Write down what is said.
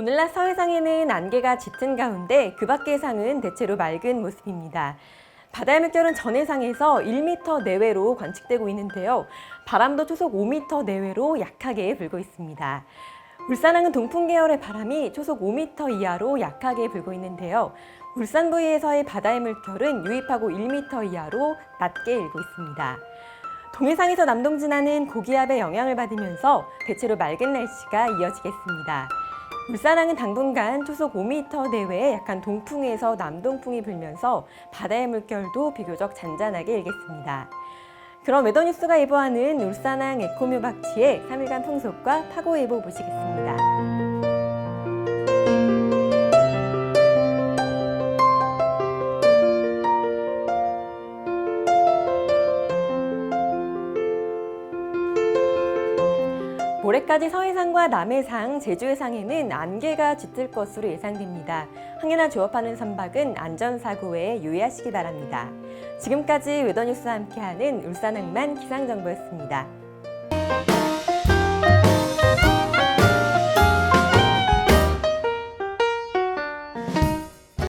오늘 낮 서해상에는 안개가 짙은 가운데 그 밖의 해상은 대체로 맑은 모습입니다. 바다의 물결은 전 해상에서 1m 내외로 관측되고 있는데요. 바람도 초속 5m 내외로 약하게 불고 있습니다. 울산항은 동풍 계열의 바람이 초속 5m 이하로 약하게 불고 있는데요. 울산 부위에서의 바다의 물결은 유입하고 1m 이하로 낮게 일고 있습니다. 동해상에서 남동 진하는 고기압의 영향을 받으면서 대체로 맑은 날씨가 이어지겠습니다. 울산항은 당분간 초속 5m 내외의 약한 동풍에서 남동풍이 불면서 바다의 물결도 비교적 잔잔하게 일겠습니다. 그럼 웨더뉴스가 예보하는 울산항 에코묘 박치의 3일간 풍속과 파고 예보 보시겠습니다. 모레까지 서해상과 남해상, 제주해상에는 안개가 짙을 것으로 예상됩니다. 항해나 조업하는 선박은 안전사고 에 유의하시기 바랍니다. 지금까지 웨더뉴스와 함께하는 울산항만 기상정보였습니다.